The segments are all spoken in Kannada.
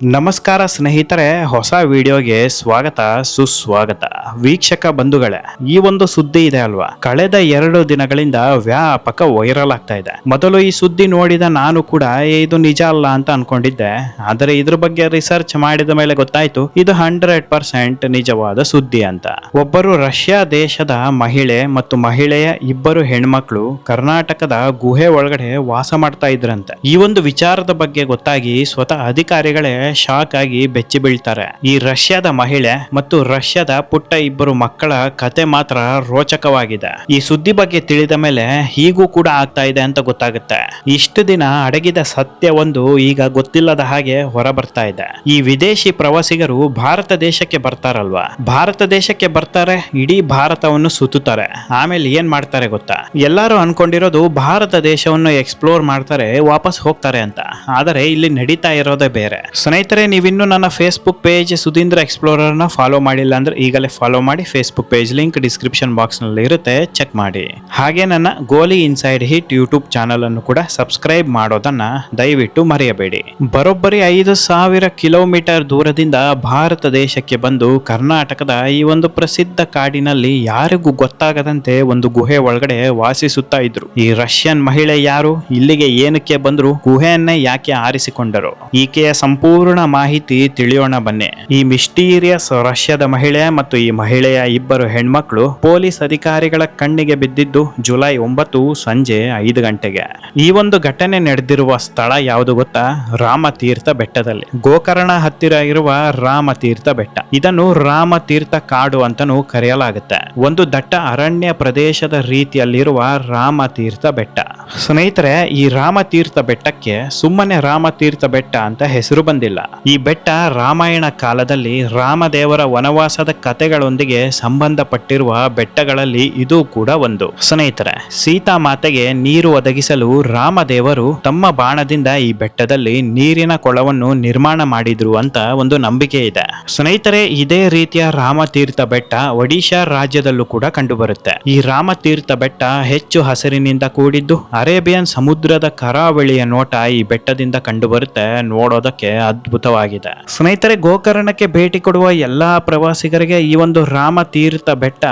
ನಮಸ್ಕಾರ ಸ್ನೇಹಿತರೆ, ಹೊಸ ವಿಡಿಯೋಗೆ ಸ್ವಾಗತ, ಸುಸ್ವಾಗತ. ವೀಕ್ಷಕ ಬಂಧುಗಳೇ, ಈ ಒಂದು ಸುದ್ದಿ ಇದೆ ಅಲ್ವಾ? ಕಳೆದ ಎರಡು ದಿನಗಳಿಂದ ವ್ಯಾಪಕ ವೈರಲ್ ಆಗ್ತಾ ಇದೆ. ಮೊದಲು ಈ ಸುದ್ದಿ ನೋಡಿದ ನಾನು ಕೂಡ ಇದು ನಿಜ ಅಲ್ಲ ಅಂತ ಅನ್ಕೊಂಡಿದ್ದೆ. ಆದರೆ ಇದ್ರ ಬಗ್ಗೆ ರಿಸರ್ಚ್ ಮಾಡಿದ ಮೇಲೆ ಗೊತ್ತಾಯ್ತು, ಇದು ಹಂಡ್ರೆಡ್ ಪರ್ಸೆಂಟ್ ನಿಜವಾದ ಸುದ್ದಿ ಅಂತ. ಒಬ್ಬರು ರಷ್ಯಾ ದೇಶದ ಮಹಿಳೆ ಮತ್ತು ಮಹಿಳೆಯ ಇಬ್ಬರು ಹೆಣ್ಮಕ್ಳು ಕರ್ನಾಟಕದ ಗುಹೆ ಒಳಗಡೆ ವಾಸ ಮಾಡ್ತಾ ಇದ್ರಂತೆ. ಈ ಒಂದು ವಿಚಾರದ ಬಗ್ಗೆ ಗೊತ್ತಾಗಿ ಸ್ವತಃ ಅಧಿಕಾರಿಗಳೇ ಶಾಕ್ ಆಗಿ ಬೆಚ್ಚಿ ಬೀಳ್ತಾರೆ. ಈ ರಷ್ಯಾದ ಮಹಿಳೆ ಮತ್ತು ರಷ್ಯಾದ ಪುಟ್ಟ ಇಬ್ಬರು ಮಕ್ಕಳ ಕತೆ ಮಾತ್ರ ರೋಚಕವಾಗಿದೆ. ಈ ಸುದ್ದಿ ಬಗ್ಗೆ ತಿಳಿದ ಮೇಲೆ ಹೀಗೂ ಕೂಡ ಆಗ್ತಾ ಇದೆ ಅಂತ ಗೊತ್ತಾಗುತ್ತೆ. ಇಷ್ಟು ದಿನ ಅಡಗಿದ ಸತ್ಯ ಒಂದು ಈಗ ಗೊತ್ತಿಲ್ಲದ ಹಾಗೆ ಹೊರ ಬರ್ತಾ ಇದೆ. ಈ ವಿದೇಶಿ ಪ್ರವಾಸಿಗರು ಭಾರತ ದೇಶಕ್ಕೆ ಬರ್ತಾರಲ್ವಾ? ಭಾರತ ದೇಶಕ್ಕೆ ಬರ್ತಾರೆ, ಇಡೀ ಭಾರತವನ್ನು ಸುತ್ತುತ್ತಾರೆ. ಆಮೇಲೆ ಏನ್ ಮಾಡ್ತಾರೆ ಗೊತ್ತಾ? ಎಲ್ಲರೂ ಅನ್ಕೊಂಡಿರೋದು ಭಾರತ ದೇಶವನ್ನು ಎಕ್ಸ್ಪ್ಲೋರ್ ಮಾಡ್ತಾರೆ, ವಾಪಸ್ ಹೋಗ್ತಾರೆ ಅಂತ. ಆದರೆ ಇಲ್ಲಿ ನಡೀತಾ ಇರೋದೇ ಬೇರೆ. ಸ್ನೇಹಿತರೆ ನೀವಿನ್ನು ನನ್ನ ಫೇಸ್ಬುಕ್ ಪೇಜ್ ಸುಧೀಂದ್ರ ಎಕ್ಸ್ಪ್ಲೋರರ್ನ ಫಾಲೋ ಮಾಡಿಲ್ಲ ಅಂದ್ರೆ ಈಗಲೇ ಫಾಲೋ ಮಾಡಿ ಫೇಸ್ಬುಕ್ ಪೇಜ್ ಲಿಂಕ್ ಡಿಸ್ಕ್ರಿಪ್ಷನ್ ಬಾಕ್ಸ್ನಲ್ಲಿ ಇರುತ್ತೆ. ಚೆಕ್ ಮಾಡಿ. ಹಾಗೆ ನನ್ನ ಗೋಲಿ ಇನ್ಸೈಡ್ ಹಿಟ್ ಯೂಟ್ಯೂಬ್ ಚಾನಲ್ ಅನ್ನು ಕೂಡ ಸಬ್ಸ್ಕ್ರೈಬ್ ಮಾಡೋದನ್ನ ದಯವಿಟ್ಟು ಮರೆಯಬೇಡಿ. ಬರೋಬ್ಬರಿ ಐದು ಸಾವಿರ ಕಿಲೋಮೀಟರ್ ದೂರದಿಂದ ಭಾರತ ದೇಶಕ್ಕೆ ಬಂದು ಕರ್ನಾಟಕದ ಈ ಒಂದು ಪ್ರಸಿದ್ಧ ಕಾಡಿನಲ್ಲಿ ಯಾರಿಗೂ ಗೊತ್ತಾಗದಂತೆ ಒಂದು ಗುಹೆ ಒಳಗಡೆ ವಾಸಿಸುತ್ತಾ ಇದ್ರು. ಈ ರಷ್ಯನ್ ಮಹಿಳೆ ಯಾರು? ಇಲ್ಲಿಗೆ ಏನಕ್ಕೆ ಬಂದ್ರು? ಗುಹೆಯನ್ನೇ ಯಾಕೆ ಆರಿಸಿಕೊಂಡರು? ಈಕೆಯ ಸಂಪೂರ್ಣ ಮಾಹಿತಿ ತಿಳಿಯೋಣ ಬನ್ನಿ. ಈ ಮಿಸ್ಟೀರಿಯಸ್ ರಷ್ಯಾದ ಮಹಿಳೆ ಮತ್ತು ಈ ಮಹಿಳೆಯ ಇಬ್ಬರು ಹೆಣ್ಮಕ್ಳು ಪೊಲೀಸ್ ಅಧಿಕಾರಿಗಳ ಕಣ್ಣಿಗೆ ಬಿದ್ದಿದ್ದು ಜುಲೈ ಒಂಬತ್ತು ಸಂಜೆ ಐದು ಗಂಟೆಗೆ. ಈ ಒಂದು ಘಟನೆ ನಡೆದಿರುವ ಸ್ಥಳ ಯಾವುದು ಗೊತ್ತಾ? ರಾಮತೀರ್ಥ ಬೆಟ್ಟದಲ್ಲಿ. ಗೋಕರ್ಣ ಹತ್ತಿರ ಇರುವ ರಾಮತೀರ್ಥ ಬೆಟ್ಟ. ಇದನ್ನು ರಾಮತೀರ್ಥ ಕಾಡು ಅಂತನೂ ಕರೆಯಲಾಗುತ್ತೆ. ಒಂದು ದಟ್ಟ ಅರಣ್ಯ ಪ್ರದೇಶದ ರೀತಿಯಲ್ಲಿರುವ ರಾಮತೀರ್ಥ ಬೆಟ್ಟ. ಸ್ನೇಹಿತರೆ, ಈ ರಾಮತೀರ್ಥ ಬೆಟ್ಟಕ್ಕೆ ಸುಮ್ಮನೆ ರಾಮತೀರ್ಥ ಬೆಟ್ಟ ಅಂತ ಹೆಸರು ಬಂದಿಲ್ಲ. ಈ ಬೆಟ್ಟ ರಾಮಾಯಣ ಕಾಲದಲ್ಲಿ ರಾಮದೇವರ ವನವಾಸದ ಕಥೆಗಳೊಂದಿಗೆ ಸಂಬಂಧಪಟ್ಟಿರುವ ಬೆಟ್ಟಗಳಲ್ಲಿ ಇದು ಕೂಡ ಒಂದು. ಸ್ನೇಹಿತರೆ, ಸೀತಾ ಮಾತೆಗೆ ನೀರು ಒದಗಿಸಲು ರಾಮದೇವರು ತಮ್ಮ ಬಾಣದಿಂದ ಈ ಬೆಟ್ಟದಲ್ಲಿ ನೀರಿನ ಕೊಳವನ್ನು ನಿರ್ಮಾಣ ಮಾಡಿದ್ರು ಅಂತ ಒಂದು ನಂಬಿಕೆ ಇದೆ. ಸ್ನೇಹಿತರೆ, ಇದೇ ರೀತಿಯ ರಾಮತೀರ್ಥ ಬೆಟ್ಟ ಒಡಿಶಾ ರಾಜ್ಯದಲ್ಲೂ ಕೂಡ ಕಂಡುಬರುತ್ತೆ. ಈ ರಾಮತೀರ್ಥ ಬೆಟ್ಟ ಹೆಚ್ಚು ಹಸಿರಿನಿಂದ ಕೂಡಿದ್ದು ಅರೇಬಿಯನ್ ಸಮುದ್ರದ ಕರಾವಳಿಯ ನೋಟ ಈ ಬೆಟ್ಟದಿಂದ ಕಂಡುಬರುತ್ತೆ, ನೋಡೋದಕ್ಕೆ ಅದ್ಭುತವಾಗಿದೆ. ಸ್ನೇಹಿತರೆ, ಗೋಕರ್ಣಕ್ಕೆ ಭೇಟಿ ಕೊಡುವ ಎಲ್ಲಾ ಪ್ರವಾಸಿಗರಿಗೆ ಈ ಒಂದು ರಾಮತೀರ್ಥ ಬೆಟ್ಟ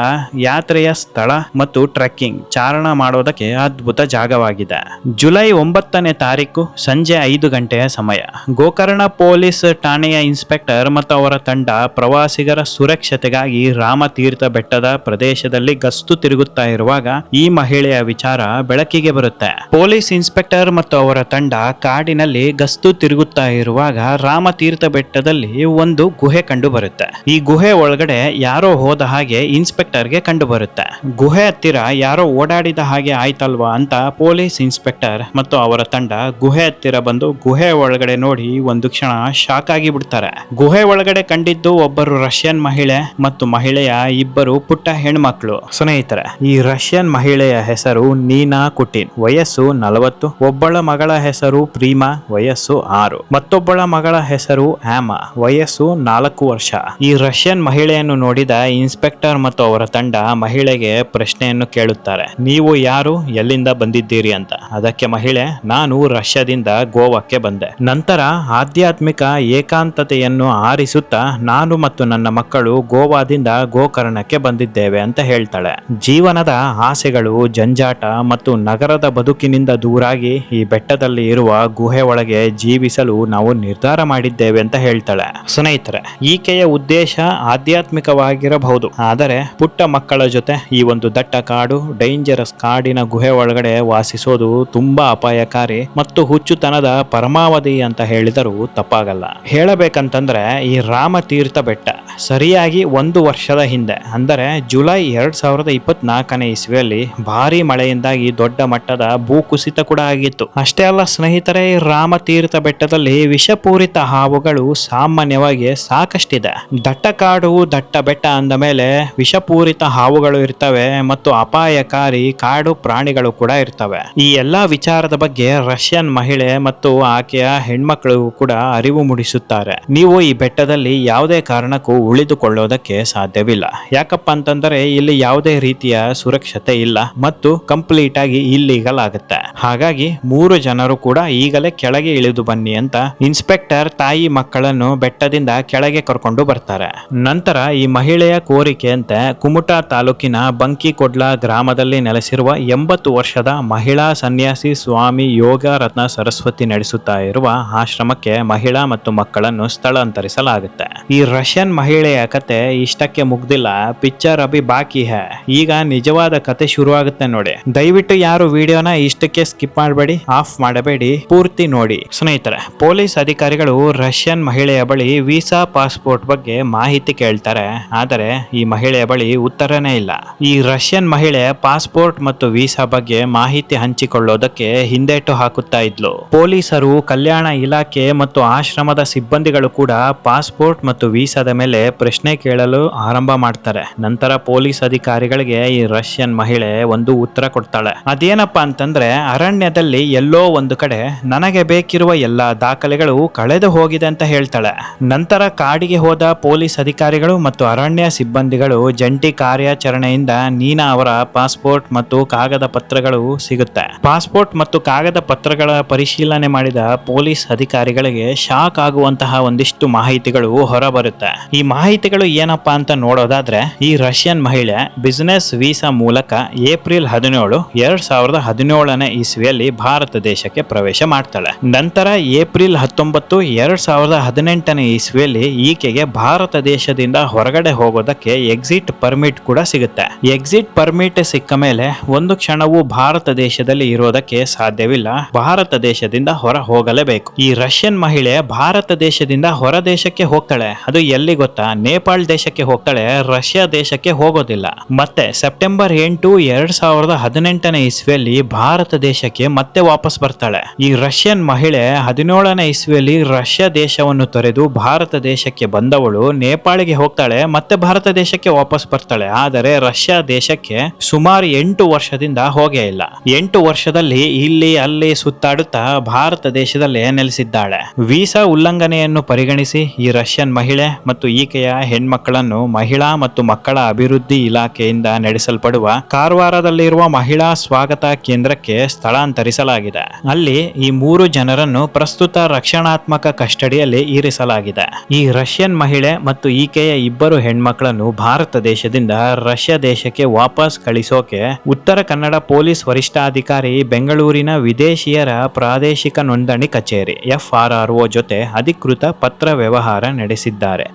ಯಾತ್ರೆಯ ಸ್ಥಳ ಮತ್ತು ಟ್ರೆಕ್ಕಿಂಗ್ ಚಾರಣ ಮಾಡೋದಕ್ಕೆ ಅದ್ಭುತ ಜಾಗವಾಗಿದೆ. ಜುಲೈ ಒಂಬತ್ತನೇ ತಾರೀಕು ಸಂಜೆ ಐದು ಗಂಟೆಯ ಸಮಯ. ಗೋಕರ್ಣ ಪೊಲೀಸ್ ಠಾಣೆಯ ಇನ್ಸ್ಪೆಕ್ಟರ್ ಮತ್ತು ಅವರ ತಂಡ ಪ್ರವಾಸಿಗರ ಸುರಕ್ಷತೆಗಾಗಿ ರಾಮತೀರ್ಥ ಬೆಟ್ಟದ ಪ್ರದೇಶದಲ್ಲಿ ಗಸ್ತು ತಿರುಗುತ್ತಾ ಇರುವಾಗ ಈ ಮಹಿಳೆಯ ವಿಚಾರ ಬೆಳಕಿಗೆ ಬರುತ್ತೆ ಪೊಲೀಸ್ ಇನ್ಸ್ಪೆಕ್ಟರ್ ಮತ್ತು ಅವರ ತಂಡ ಕಾಡಿನಲ್ಲಿ ಗಸ್ತು ತಿರುಗುತ್ತಾ ಇರುವಾಗ ರಾಮತೀರ್ಥ ಬೆಟ್ಟದಲ್ಲಿ ಒಂದು ಗುಹೆ ಕಂಡು ಬರುತ್ತೆ ಈ ಗುಹೆ ಒಳಗಡೆ ಯಾರೋ ಹೋದ ಹಾಗೆ ಇನ್ಸ್ಪೆಕ್ಟರ್ಗೆ ಕಂಡು ಬರುತ್ತೆ ಗುಹೆ ಹತ್ತಿರ ಯಾರೋ ಓಡಾಡಿದ ಹಾಗೆ ಆಯ್ತಲ್ವಾ ಅಂತ ಪೊಲೀಸ್ ಇನ್ಸ್ಪೆಕ್ಟರ್ ಮತ್ತು ಅವರ ತಂಡ ಗುಹೆ ಹತ್ತಿರ ಬಂದು ಗುಹೆ ಒಳಗಡೆ ನೋಡಿ ಒಂದು ಕ್ಷಣ ಶಾಕ್ ಆಗಿ ಬಿಡ್ತಾರೆ ಗುಹೆ ಒಳಗಡೆ ಕಂಡಿದ್ದು ಒಬ್ಬರು ರಷ್ಯನ್ ಮಹಿಳೆ ಮತ್ತು ಮಹಿಳೆಯ ಇಬ್ಬರು ಪುಟ್ಟ ಹೆಣ್ಮಕ್ಳು. ಸ್ನೇಹಿತರೆ, ಈ ರಷ್ಯನ್ ಮಹಿಳೆಯ ಹೆಸರು ನೀನಾ ಕುಟಿನ್. ವಯಸ್ಸು ನಲವತ್ತು. ಒಬ್ಬಳ ಮಗಳ ಹೆಸರು ಪ್ರೀಮಾ, ವಯಸ್ಸು ಆರು. ಮತ್ತೊಬ್ಬಳ ಮಗಳ ಹೆಸರು ಆಮಾ, ವಯಸ್ಸು ನಾಲ್ಕು ವರ್ಷ. ಈ ರಷ್ಯನ್ ಮಹಿಳೆಯನ್ನು ನೋಡಿದ ಇನ್ಸ್ಪೆಕ್ಟರ್ ಮತ್ತು ಅವರ ತಂಡ ಮಹಿಳೆಗೆ ಪ್ರಶ್ನೆಯನ್ನು ಕೇಳುತ್ತಾರೆ. ನೀವು ಯಾರು? ಎಲ್ಲಿಂದ ಬಂದಿದ್ದೀರಿ ಅಂತ. ಅದಕ್ಕೆ ಮಹಿಳೆ, ನಾನು ರಷ್ಯಾದಿಂದ ಗೋವಾಕ್ಕೆ ಬಂದೆ. ನಂತರ ಆಧ್ಯಾತ್ಮಿಕ ಏಕಾಂತತೆಯನ್ನು ಆರಿಸುತ್ತಾ ನಾನು ಮತ್ತು ನನ್ನ ಮಕ್ಕಳು ಗೋವಾದಿಂದ ಗೋಕರ್ಣಕ್ಕೆ ಬಂದಿದ್ದೇವೆ ಅಂತ ಹೇಳ್ತಾಳೆ. ಜೀವನದ ಆಸೆಗಳು, ಜಂಜಾಟ ಮತ್ತು ನಗರದ ಬದುಕಿನಿಂದ ದೂರಾಗಿ ಈ ಬೆಟ್ಟದಲ್ಲಿ ಇರುವ ಗುಹೆ ಒಳಗೆ ಜೀವಿಸಲು ನಾವು ನಿರ್ಧಾರ ಮಾಡಿದ್ದೇವೆ ಅಂತ ಹೇಳ್ತಾಳೆ. ಸ್ನೇಹಿತರೆ, ಈಕೆಯ ಉದ್ದೇಶ ಆಧ್ಯಾತ್ಮಿಕವಾಗಿರಬಹುದು. ಆದರೆ ಪುಟ್ಟ ಮಕ್ಕಳ ಜೊತೆ ಈ ಒಂದು ದಟ್ಟ ಕಾಡು ಡೇಂಜರಸ್ ಕಾಡಿನ ಗುಹೆ ಒಳಗಡೆ ವಾಸಿಸೋದು ತುಂಬಾ ಅಪಾಯಕಾರಿ ಮತ್ತು ಹುಚ್ಚುತನದ ಪರಮಾವಧಿ ಅಂತ ಹೇಳಿದರೂ ತಪ್ಪಾಗಲ್ಲ. ಹೇಳಬೇಕಂತಂದ್ರೆ ಈ ರಾಮತೀರ್ಥ ಬೆಟ್ಟ ಸರಿಯಾಗಿ ಒಂದು ವರ್ಷದ ಹಿಂದೆ, ಅಂದರೆ ಜುಲೈ ಎರಡು ಸಾವಿರದ ಇಪ್ಪತ್ನಾಲ್ಕನೇ ಇಸ್ವಿಯಲ್ಲಿ ಭಾರಿ ಮಳೆಯಿಂದಾಗಿ ದೊಡ್ಡ ಮಟ್ಟದ ಭೂಕುಸಿತ ಕೂಡ ಆಗಿತ್ತು. ಅಷ್ಟೇ ಅಲ್ಲ, ಸ್ನೇಹಿತರೆ, ರಾಮತೀರ್ಥ ಬೆಟ್ಟದಲ್ಲಿ ವಿಷಪೂರಿತ ಹಾವುಗಳು ಸಾಮಾನ್ಯವಾಗಿ ಸಾಕಷ್ಟಿದೆ. ದಟ್ಟ ಕಾಡು ದಟ್ಟ ಬೆಟ್ಟ ಅಂದ ಮೇಲೆ ವಿಷಪೂರಿತ ಹಾವುಗಳು ಇರ್ತವೆ ಮತ್ತು ಅಪಾಯಕಾರಿ ಕಾಡು ಪ್ರಾಣಿಗಳು ಕೂಡ ಇರ್ತವೆ. ಈ ಎಲ್ಲಾ ವಿಚಾರದ ಬಗ್ಗೆ ರಷ್ಯನ್ ಮಹಿಳೆ ಮತ್ತು ಆಕೆಯ ಹೆಣ್ಮಕ್ಳು ಕೂಡ ಅರಿವು ಮೂಡಿಸುತ್ತಾರೆ. ನೀವು ಈ ಬೆಟ್ಟದಲ್ಲಿ ಯಾವುದೇ ಕಾರಣಕ್ಕೂ ಉಳಿದುಕೊಳ್ಳೋದಕ್ಕೆ ಸಾಧ್ಯವಿಲ್ಲ. ಯಾಕಪ್ಪ ಅಂತಂದರೆ ಇಲ್ಲಿ ಯಾವುದೇ ರೀತಿಯ ಸುರಕ್ಷತೆ ಇಲ್ಲ ಮತ್ತು ಕಂಪ್ಲೀಟ್ ಆಗಿ ಇಲ್ಲೀಗಲ್ ಆಗುತ್ತೆ ಹಾಗಾಗಿ ಮೂರು ಜನರು ಕೂಡ ಈಗಲೇ ಕೆಳಗೆ ಇಳಿದು ಬನ್ನಿ ಅಂತ ಇನ್ಸ್ಪೆಕ್ಟರ್ ತಾಯಿ ಮಕ್ಕಳನ್ನು ಬೆಟ್ಟದಿಂದ ಕೆಳಗೆ ಕರ್ಕೊಂಡು ಬರ್ತಾರೆ. ನಂತರ ಈ ಮಹಿಳೆಯ ಕೋರಿಕೆಯಂತೆ ಕುಮಟಾ ತಾಲೂಕಿನ ಬಂಕಿಕೊಡ್ಲ ಗ್ರಾಮದಲ್ಲಿ ನೆಲೆಸಿರುವ ಎಂಬತ್ತು ವರ್ಷದ ಮಹಿಳಾ ಸನ್ಯಾಸಿ ಸ್ವಾಮಿ ಯೋಗ ರತ್ನ ಸರಸ್ವತಿ ನಡೆಸುತ್ತಾ ಇರುವ ಆಶ್ರಮಕ್ಕೆ ಮಹಿಳಾ ಮತ್ತು ಮಕ್ಕಳನ್ನು ಸ್ಥಳಾಂತರಿಸಲಾಗುತ್ತೆ. ಈ ರಷ್ಯನ್ ಮಹಿಳೆಯ ಕತೆ ಇಷ್ಟಕ್ಕೆ ಮುಗ್ದಿಲ್ಲ. ಪಿಕ್ಚರ್ ಅಭಿ ಬಾಕಿ ಹೇ. ಈಗ ನಿಜವಾದ ಕತೆ ಶುರುವಾಗುತ್ತೆ ನೋಡಿ. ದಯವಿಟ್ಟು ಯಾರು ವಿಡಿಯೋನ ಇಷ್ಟಕ್ಕೆ ಸ್ಕಿಪ್ ಮಾಡಬೇಡಿ, ಆಫ್ ಮಾಡಬೇಡಿ, ಪೂರ್ತಿ ನೋಡಿ. ಸ್ನೇಹಿತರೆ, ಪೊಲೀಸ್ ಅಧಿಕಾರಿಗಳು ರಷ್ಯನ್ ಮಹಿಳೆಯ ಬಳಿ ವೀಸಾ ಪಾಸ್ಪೋರ್ಟ್ ಬಗ್ಗೆ ಮಾಹಿತಿ ಕೇಳ್ತಾರೆ. ಆದರೆ ಈ ಮಹಿಳೆಯ ಬಳಿ ಉತ್ತರನೇ ಇಲ್ಲ. ಈ ರಷ್ಯನ್ ಮಹಿಳೆ ಪಾಸ್ಪೋರ್ಟ್ ಮತ್ತು ವೀಸಾ ಬಗ್ಗೆ ಮಾಹಿತಿ ಹಂಚಿಕೊಳ್ಳೋದಕ್ಕೆ ಹಿಂದೇಟು ಹಾಕುತ್ತಾ ಇದ್ಲು. ಪೊಲೀಸರು ಕಲ್ಯಾಣ ಇಲಾಖೆ ಮತ್ತು ಆಶ್ರಮದ ಸಿಬ್ಬಂದಿಗಳು ಕೂಡ ಪಾಸ್ಪೋರ್ಟ್ ಮತ್ತು ವೀಸಾದ ಮೇಲೆ ಪ್ರಶ್ನೆ ಕೇಳಲು ಆರಂಭ ಮಾಡ್ತಾರೆ. ನಂತರ ಪೊಲೀಸ್ ಅಧಿಕಾರಿಗಳಿಗೆ ಈ ರಷ್ಯನ್ ಮಹಿಳೆ ಒಂದು ಉತ್ತರ ಕೊಡ್ತಾಳೆ. ಅದೇನಪ್ಪಾ ಅಂತಂದ್ರೆ, ಅರಣ್ಯದಲ್ಲಿ ಎಲ್ಲೋ ಒಂದು ಕಡೆ ನನಗೆ ಬೇಕಿರುವ ಎಲ್ಲಾ ದಾಖಲೆಗಳು ಕಳೆದು ಹೋಗಿದೆ ಅಂತ ಹೇಳ್ತಾಳೆ. ನಂತರ ಕಾಡಿಗೆ ಹೋದ ಪೊಲೀಸ್ ಅಧಿಕಾರಿಗಳು ಮತ್ತು ಅರಣ್ಯ ಸಿಬ್ಬಂದಿಗಳು ಜಂಟಿ ಕಾರ್ಯಾಚರಣೆಯಿಂದ ನೀನಾ ಅವರ ಪಾಸ್ಪೋರ್ಟ್ ಮತ್ತು ಕಾಗದ ಪತ್ರಗಳು ಸಿಗುತ್ತೆ. ಪಾಸ್ಪೋರ್ಟ್ ಮತ್ತು ಕಾಗದ ಪತ್ರಗಳ ಪರಿಶೀಲನೆ ಮಾಡಿದ ಪೊಲೀಸ್ ಅಧಿಕಾರಿಗಳಿಗೆ ಶಾಕ್ ಆಗುವಂತಹ ಒಂದಿಷ್ಟು ಮಾಹಿತಿಗಳು ಹೊರಬರುತ್ತೆ. ಈ ಮಾಹಿತಿಗಳು ಏನಪ್ಪಾ ಅಂತ ನೋಡೋದಾದ್ರೆ, ಈ ರಷ್ಯನ್ ಮಹಿಳೆ ಬಿಸ್ನೆಸ್ ವೀಸಾ ಮೂಲಕ ಏಪ್ರಿಲ್ ಹದಿನೇಳು, ಎರಡ್ ಸಾವಿರದ ಹದಿನೇಳನೇ ಇಸ್ವಿಯಲ್ಲಿ ಭಾರತ ದೇಶಕ್ಕೆ ಪ್ರವೇಶ ಮಾಡ್ತಾಳೆ. ನಂತರ ಏಪ್ರಿಲ್ ಹತ್ತೊಂಬತ್ತು, ಎರಡ್ ಸಾವಿರದ ಹದಿನೆಂಟನೇ ಇಸ್ವಿಯಲ್ಲಿ ಈಕೆಗೆ ಭಾರತ ದೇಶದಿಂದ ಹೊರಗಡೆ ಹೋಗೋದಕ್ಕೆ ಎಕ್ಸಿಟ್ ಪರ್ಮಿಟ್ ಕೂಡ ಸಿಗುತ್ತೆ. ಎಕ್ಸಿಟ್ ಪರ್ಮಿಟ್ ಸಿಕ್ಕ ಮೇಲೆ ಒಂದು ಕ್ಷಣವೂ ಭಾರತ ದೇಶದಲ್ಲಿ ಇರೋದಕ್ಕೆ ಸಾಧ್ಯವಿಲ್ಲ. ಭಾರತ ದೇಶದಿಂದ ಹೊರ ಹೋಗಲೇಬೇಕು. ಈ ರಷ್ಯನ್ ಮಹಿಳೆ ಭಾರತ ದೇಶದಿಂದ ಹೊರ ದೇಶಕ್ಕೆ ಹೋಗ್ತಾಳೆ. ಅದು ಎಲ್ಲಿ ಗೊತ್ತಾ? ನೇಪಾಳ ದೇಶಕ್ಕೆ ಹೋಗ್ತಾಳೆ, ರಷ್ಯಾ ದೇಶಕ್ಕೆ ಹೋಗೋದಿಲ್ಲ. ಮತ್ತೆ ಸೆಪ್ಟೆಂಬರ್ ಎಂಟು ಎರಡ್ ಸಾವಿರದ ಹದಿನೆಂಟನೇ ಇಸ್ವಿಯಲ್ಲಿ ಭಾರತ ದೇಶಕ್ಕೆ ಮತ್ತೆ ವಾಪಸ್ ಬರ್ತಾಳೆ. ಈ ರಷ್ಯನ್ ಮಹಿಳೆ ಹದಿನೇಳನೇ ಇಸ್ವಿಯಲ್ಲಿ ರಷ್ಯಾ ದೇಶವನ್ನು ತೊರೆದು ಭಾರತ ದೇಶಕ್ಕೆ ಬಂದವಳು ನೇಪಾಳಿಗೆ ಹೋಗ್ತಾಳೆ, ಮತ್ತೆ ಭಾರತ ದೇಶಕ್ಕೆ ವಾಪಸ್ ಬರ್ತಾಳೆ. ಆದರೆ ರಷ್ಯಾ ದೇಶಕ್ಕೆ ಸುಮಾರು ಎಂಟು ವರ್ಷದಿಂದ ಹೋಗೇ ಇಲ್ಲ. ಎಂಟು ವರ್ಷದಲ್ಲಿ ಇಲ್ಲಿ ಅಲ್ಲಿ ಸುತ್ತಾಡುತ್ತಾ ಭಾರತ ದೇಶದಲ್ಲೇ ನೆಲೆಸಿದ್ದಾಳೆ. ವೀಸಾ ಉಲ್ಲಂಘನೆಯನ್ನು ಪರಿಗಣಿಸಿ ಈ ರಷ್ಯನ್ ಮಹಿಳೆ ಮತ್ತು ಈಕೆಯ ಹೆಣ್ಮಕ್ಕಳನ್ನು ಮಹಿಳಾ ಮತ್ತು ಮಕ್ಕಳ ಅಭಿವೃದ್ಧಿ ಇಲಾಖೆಯಿಂದ ನಡೆಸಲ್ಪಡುವ ಕಾರವಾರದಲ್ಲಿರುವ ಮಹಿಳಾ ಸ್ವಾಗತ ಕೇಂದ್ರಕ್ಕೆ ಸ್ಥಳಾಂತರಿಸಲಾಗಿದೆ. ಅಲ್ಲಿ ಈ ಮೂರು ಜನರನ್ನು ಪ್ರಸ್ತುತ ರಕ್ಷಣಾತ್ಮಕ ಕಸ್ಟಡಿಯಲ್ಲಿ ಇರಿಸಲಾಗಿದೆ. ಈ ರಷ್ಯನ್ ಮಹಿಳೆ ಮತ್ತು ಈಕೆಯ ಇಬ್ಬರು ಹೆಣ್ಮಕ್ಕಳನ್ನು ಭಾರತ ದೇಶದಿಂದ ರಷ್ಯಾ ದೇಶಕ್ಕೆ ವಾಪಸ್ ಕಳಿಸೋಕೆ ಉತ್ತರ ಕನ್ನಡ ಪೊಲೀಸ್ ವರಿಷ್ಠಾಧಿಕಾರಿ ಬೆಂಗಳೂರಿನ ವಿದೇಶಿಯರ ಪ್ರಾದೇಶಿಕ ನೋಂದಣಿ ಕಚೇರಿ ಎಫ್ಆರ್ಆರ್ಒ ಜೊತೆ ಅಧಿಕೃತ ಪತ್ರ ವ್ಯವಹಾರ ನಡೆಸಿದ್ದಾರೆ.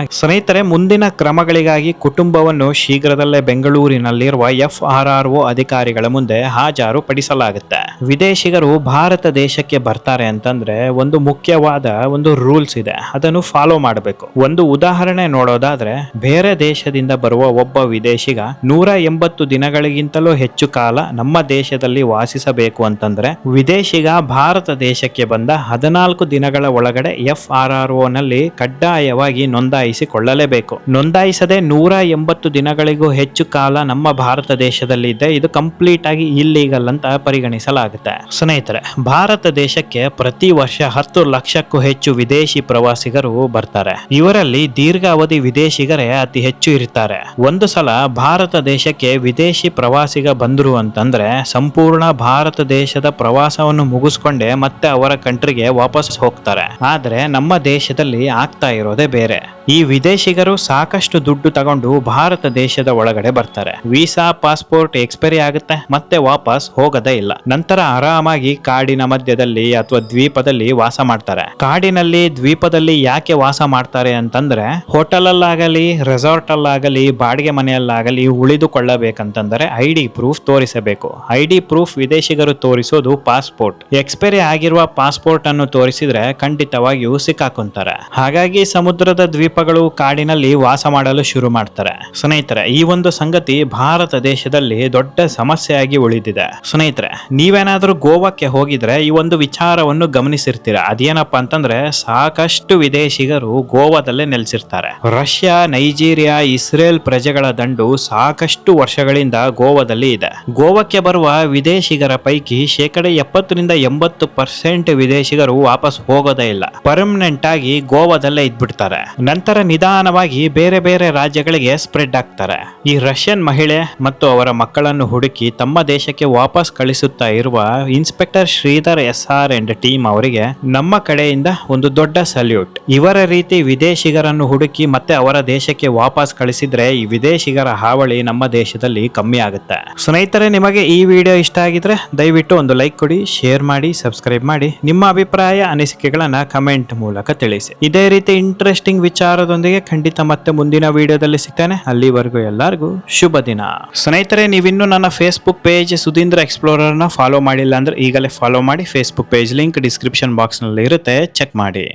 ಮುಂದಿನ ಕ್ರಮಗಳಿಗಾಗಿ ಕುಟುಂಬವನ್ನು ಶೀಘ್ರದಲ್ಲೇ ಬೆಂಗಳೂರಿನಲ್ಲಿರುವ ಎಫ್ಆರ್ಆರ್ಒ ಅಧಿಕಾರಿಗಳ ಮುಂದೆ ಹಾಜರು ಪಡಿಸಲಾಗುತ್ತೆ. ವಿದೇಶಿಗರು ಭಾರತ ದೇಶಕ್ಕೆ ಬರ್ತಾರೆ ಅಂತಂದ್ರೆ ಒಂದು ಮುಖ್ಯವಾದ ಒಂದು ರೂಲ್ಸ್ ಇದೆ. ಅದನ್ನು ಫಾಲೋ ಮಾಡಬೇಕು. ಒಂದು ಉದಾಹರಣೆ ನೋಡೋದಾದ್ರೆ, ಬೇರೆ ದೇಶದಿಂದ ಬರುವ ಒಬ್ಬ ವಿದೇಶಿಗ ನೂರ ಎಂಬತ್ತು ದಿನಗಳಿಗಿಂತಲೂ ಹೆಚ್ಚು ಕಾಲ ನಮ್ಮ ದೇಶದಲ್ಲಿ ವಾಸಿಸಬೇಕು ಅಂತಂದ್ರೆ, ವಿದೇಶಿಗ ಭಾರತ ದೇಶಕ್ಕೆ ಬಂದ ಹದಿನಾಲ್ಕು ದಿನಗಳ ಒಳಗಡೆ ಎಫ್ ಆರ್ ಆರ್ ಒ ನಲ್ಲಿ ಕಡ್ಡಾಯವಾಗಿ ನೋಂದಾಯಿಸಿಕೊಳ್ಳಲೇಬೇಕು ನೋಂದಾಯಿಸದೆ ನೂರ ಎಂಬತ್ತು ದಿನಗಳಿಗೂ ಹೆಚ್ಚು ಕಾಲ ನಮ್ಮ ಭಾರತ ದೇಶದಲ್ಲಿ ಇದೆ ಇದು ಕಂಪ್ಲೀಟ್ ಆಗಿ ಇಲ್ಲೀಗಲ್ ಅಂತ ಪರಿಗಣಿಸಲಾಗುತ್ತೆ. ಸ್ನೇಹಿತರೆ, ಭಾರತ ದೇಶಕ್ಕೆ ಪ್ರತಿ ವರ್ಷ ಹತ್ತು ಲಕ್ಷಕ್ಕೂ ಹೆಚ್ಚು ವಿದೇಶಿ ಪ್ರವಾಸಿಗರು ಬರ್ತಾರೆ. ಇವರಲ್ಲಿ ದೀರ್ಘಾವಧಿ ವಿದೇಶಿಗರೇ ಅತಿ ಹೆಚ್ಚು ಇರ್ತಾರೆ. ಒಂದು ಸಲ ಭಾರತ ದೇಶಕ್ಕೆ ವಿದೇಶಿ ಪ್ರವಾಸಿಗ ಬಂದ್ರು ಅಂತಂದ್ರೆ ಸಂಪೂರ್ಣ ಭಾರತ ದೇಶದ ಪ್ರವಾಸವನ್ನು ಮುಗಿಸ್ಕೊಂಡೆ ಮತ್ತೆ ಅವರ ಕಂಟ್ರಿಗೆ ವಾಪಸ್ ಹೋಗ್ತಾರೆ. ಆದ್ರೆ ನಮ್ಮ ದೇಶದಲ್ಲಿ ಆಗ್ತಾ ಇರೋದೇ ಬೇರೆ. ಈ ವಿದೇಶಿಗರು ಸಾಕಷ್ಟು ದುಡ್ಡು ತಗೊಂಡು ಭಾರತ ದೇಶದ ಒಳಗಡೆ ಬರ್ತಾರೆ. ವೀಸಾ, ಪಾಸ್ಪೋರ್ಟ್ ಎಕ್ಸ್ಪೈರಿ ಆಗುತ್ತೆ, ಮತ್ತೆ ವಾಪಸ್ ಹೋಗದೇ ಇಲ್ಲ. ನಂತರ ಆರಾಮಾಗಿ ಕಾಡಿನ ಮಧ್ಯದಲ್ಲಿ ಅಥವಾ ದ್ವೀಪದಲ್ಲಿ ವಾಸ ಮಾಡ್ತಾರೆ. ಕಾಡಿನಲ್ಲಿ ದ್ವೀಪದಲ್ಲಿ ಯಾಕೆ ವಾಸ ಮಾಡ್ತಾರೆ ಅಂತಂದ್ರೆ ಹೋಟೆಲ್ ಅಲ್ಲಾಗಲಿ ರೆಸಾರ್ಟ್ ಅಲ್ಲಾಗಲಿ ಬಾಡಿಗೆ ಮನೆಯಲ್ಲಾಗಲಿ ಉಳಿದುಕೊಳ್ಳಬೇಕಂತಂದ್ರೆ ಐಡಿ ಪ್ರೂಫ್ ತೋರಿಸಬೇಕು. ಐಡಿ ಪ್ರೂಫ್ ವಿದೇಶಿಗರು ತೋರಿಸೋದು ಪಾಸ್ಪೋರ್ಟ್. ಎಕ್ಸ್ಪೈರಿ ಆಗಿರುವ ಪಾಸ್ಪೋರ್ಟ್ ಅನ್ನು ತೋರಿಸಿದ್ರೆ ಖಂಡಿತವಾಗಿಯೂ ಸಿಕ್ಕಾಕೊಂತಾರೆ. ಹಾಗಾಗಿ ಸಮುದ್ರದ ದ್ವೀಪಗಳು ಕಾಡಿನಲ್ಲಿ ವಾಸ ಮಾಡಲು ಶುರು ಮಾಡ್ತಾರೆ. ಸ್ನೇಹಿತರೆ, ಈ ಒಂದು ಸಂಗತಿ ಭಾರತ ದೇಶದಲ್ಲಿ ದೊಡ್ಡ ಸಮಸ್ಯೆಯಾಗಿ ಉಳಿದಿದೆ. ಸ್ನೇಹಿತರೆ, ನೀವೇನಾದ್ರೂ ಗೋವಾಕ್ಕೆ ಹೋಗಿದ್ರೆ ಈ ಒಂದು ವಿಚಾರವನ್ನು ಗಮನಿಸಿರ್ತೀರ? ಅದೇನಪ್ಪ ಅಂತಂದ್ರೆ, ಸಾಕಷ್ಟು ವಿದೇಶಿಗರು ಗೋವಾದಲ್ಲೇ ನೆಲೆಸಿರ್ತಾರೆ. ರಷ್ಯಾ, ನೈಜೀರಿಯಾ, ಇಸ್ರೇಲ್ ಪ್ರಜೆಗಳ ದಂಡು ಸಾಕಷ್ಟು ವರ್ಷಗಳಿಂದ ಗೋವಾದಲ್ಲಿ ಇದೆ. ಗೋವಾಕ್ಕೆ ಬರುವ ವಿದೇಶಿಗರ ಪೈಕಿ ಶೇಕಡ ಎಪ್ಪತ್ತರಿಂದ ಎಂಬತ್ತು ಪರ್ಸೆಂಟ್ ವಿದೇಶಿಗರು ವಾಪಸ್ ಹೋಗೋದೇ ಇಲ್ಲ. ಪರ್ಮನೆಂಟ್ ಆಗಿ ಗೋವಾದಲ್ಲೇ ಇದ್ಬಿಡ್ತಾರೆ. ನಂತರ ನಿಧಾನ ನಿಧಾನವಾಗಿ ಬೇರೆ ಬೇರೆ ರಾಜ್ಯಗಳಿಗೆ ಸ್ಪ್ರೆಡ್ ಆಗ್ತಾರೆ. ಈ ರಷ್ಯನ್ ಮಹಿಳೆ ಮತ್ತು ಅವರ ಮಕ್ಕಳನ್ನು ಹುಡುಕಿ ತಮ್ಮ ದೇಶಕ್ಕೆ ವಾಪಸ್ ಕಳಿಸುತ್ತಾ ಇರುವ inspector Shridhar S R and team ಅವರಿಗೆ ನಮ್ಮ ಕಡೆಯಿಂದ ಒಂದು ದೊಡ್ಡ ಸಲ್ಯೂಟ್ ಇವರ ರೀತಿ ವಿದೇಶಿಗರನ್ನು ಹುಡುಕಿ ಮತ್ತೆ ಅವರ ದೇಶಕ್ಕೆ ವಾಪಸ್ ಕಳಿಸಿದ್ರೆ ಈ ವಿದೇಶಿಗರ ಹಾವಳಿ ನಮ್ಮ ದೇಶದಲ್ಲಿ ಕಮ್ಮಿ ಆಗುತ್ತೆ. ಸ್ನೇಹಿತರೆ, ನಿಮಗೆ ಈ ವಿಡಿಯೋ ಇಷ್ಟ ಆಗಿದ್ರೆ ದಯವಿಟ್ಟು ಒಂದು ಲೈಕ್ ಕೊಡಿ ಶೇರ್ ಮಾಡಿ ಸಬ್ಸ್ಕ್ರೈಬ್ ಮಾಡಿ. ನಿಮ್ಮ ಅಭಿಪ್ರಾಯ, ಅನಿಸಿಕೆಗಳನ್ನ ಕಮೆಂಟ್ ಮೂಲಕ ತಿಳಿಸಿ. ಇದೇ ರೀತಿ ಇಂಟ್ರೆಸ್ಟಿಂಗ್ ವಿಚಾರದೊಂದಿಗೆ ಖಂಡಿತ ಮತ್ತೆ ಮುಂದಿನ ವಿಡಿಯೋದಲ್ಲಿ ಸಿಗ್ತೇನೆ. ಅಲ್ಲಿವರೆಗೂ ಎಲ್ಲರಿಗೂ ಶುಭ ದಿನ. ಸ್ನೇಹಿತರೆ, ನೀವಿನ್ನೂ ನನ್ನ ಫೇಸ್ಬುಕ್ ಪೇಜ್ ಸುಧೀಂದ್ರ ಎಕ್ಸ್ಪ್ಲೋರರ್ನ ಫಾಲೋ ಮಾಡಿಲ್ಲ ಅಂದ್ರೆ ಈಗಲೇ ಫಾಲೋ ಮಾಡಿ ಫೇಸ್ಬುಕ್ ಪೇಜ್ ಲಿಂಕ್ ಡಿಸ್ಕ್ರಿಪ್ಷನ್ ಬಾಕ್ಸ್ನಲ್ಲಿ ಇರುತ್ತೆ ಚೆಕ್ ಮಾಡಿ.